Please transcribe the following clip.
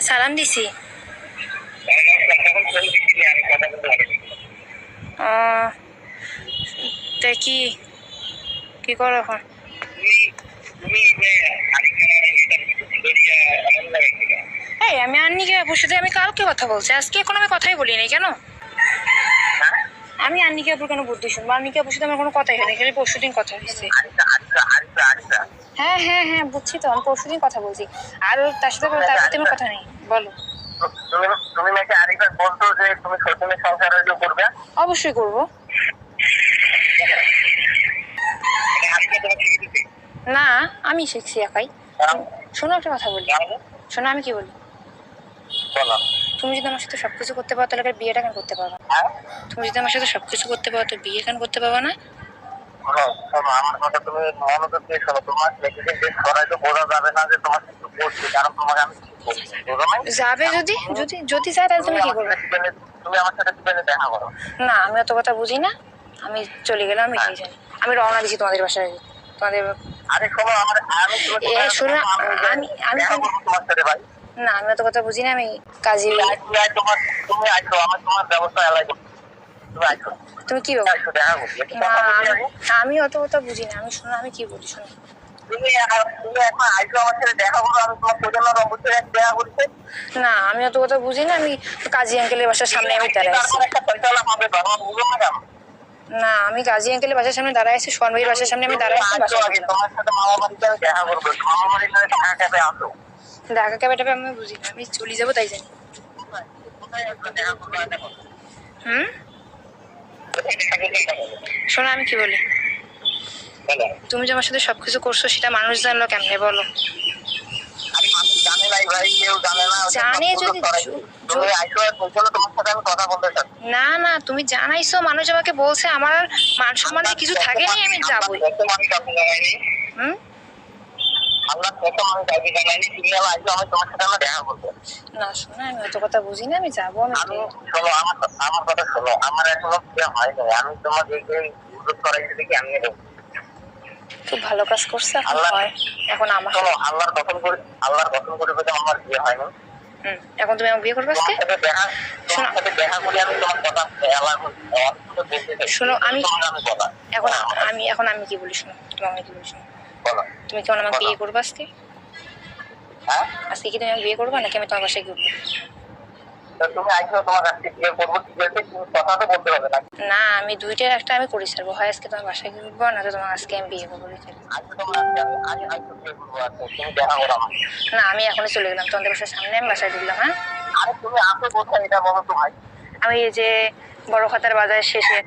হ্যাঁ সালাম দিছি। ও কি কি করো এখন? এই, আমি আন্নিকে আপুর সাথে, আমি কালকে কথা বলছি। আজকে এখন আমি কথাই বলি নাই, কেন? আমি আন্নিকে আপুর কেন বুদ্ধি শুনব আন্নিকে আপুর সাথে আমার কোনো কথাই হয়নি খালি পরশু দিন কথা হয়েছে। হ্যাঁ হ্যাঁ হ্যাঁ বুঝছি তো। আমি পরশু দিন কথা বলছি। আর তার সাথে তার সাথে আমার কথা নেই। বলো। তুমি তুমি নাকি আরেকবার বলতো যে তুমি সংসার করবে? অবশ্যই করব। না আমি শিখছি একাই। শোনো একটা কথা বলি। শোনো আমি কি বলি? বলো। তুমি যদি আমার সাথে সবকিছু করতে পারো তাহলে বিয়েটা কেন করতে পারবে? না হ্যাঁ? তুমি যদি আমার সাথে সবকিছু করতে পারো তো বিয়ে কেন করতে পারবে না? আমার কথা তুমি মনোযোগ দিয়ে শোনো। তোমার মেডিসিন টেস্ট করাই তো বোঝা যাবে না যে তোমার কিছু করছি কারণ তোমাকে আমি? যাবে যদি যদি যদি যায় তাহলে তুমি কি করবে? তুমি আমার সাথে টিফিনে দেখা করো। না আমি অত কথা বুঝি না। আমি চলে গেলাম আমি জানি। আমি রওনা দিচ্ছি তোমাদের বাসায়। তোমাদের আরে শোনো আমার আমি তোমাকে এ, শোনো, আমি- আমি- তোমার সাথে ভাই। না আমি অত কথা বুঝি না আমি কাজে তুমি তোমার আইসো আমার তোমার ব্যবস্থা এলাই তুমি কি আমি-। অত কথা বুঝি না আমি শোনো আমি কি বলি শোনো না আমি অত কথা বুঝি না আমি কাজী আঙ্কেলের বাসার সামনে আমি না আমি কাজী আঙ্কেলের বাসার সামনে দাঁড়াই আছি সোহান ভাইয়ের বাসার সামনে। আমি দাঁড়াই আছি ঢাকা ক্যাবে টাবে আমি বুঝি না আমি চলে যাব তাই জানি। হুম কোথায় দেখা করবে এটা বলো। শোনো আমি কি বলি? তুমি যে আমার সাথে সবকিছু করছ সেটা মানুষ জানলো কেমনে বলো। জানে না। যদি না তুমি জানাইছো মানুষ আমাকে বলছে আমার মান সম্মানের কিছু থাকে আমি যাব। হুম? আল্লাহ কত মানুষ কাউকে জানায়নি। তুমি আবার আইসো, আমি তোমার সাথে আমার দেখা করব। না শোনো আমি অত কথা বুঝি না আমি যাব আমি আমি শোনো আমার আমার কথা শোনো আমার এখনও বিয়ে হয় নাই আমি তোমাকে এই দেখি আমি। খুব ভালো কাজ করছে এখন আমার শোনো আল্লাহর কসম করে আল্লাহর কসম করে বলে আমার বিয়ে হয়নি হুম এখন তুমি আমাকে বিয়ে করবে আজকে শোনো। সাথে দেখা করে আমি এখন আমি এখন আমি কি বলি শোনো তুমি আমাকে কি বলি শোনো তুমি কেমন আমাকে বিয়ে করবে আজকে? হ্যাঁ? আজকে কি তুমি আমাকে বিয়ে করবে নাকি আমি তোমার বাসায় হবে না। আমি দুইটার একটা আমি করে ছাড়বো। হয় আজকে তোমার বাসায় উঠবো না তো তোমার আজকে আমি বিয়ে করব না আমি এখনই চলে গেলাম তোমাদের বাসার সামনে আমি বাসায় ঢুকলাম হ্যাঁ? আমি এই যে বড় খাতার বাজার শেষে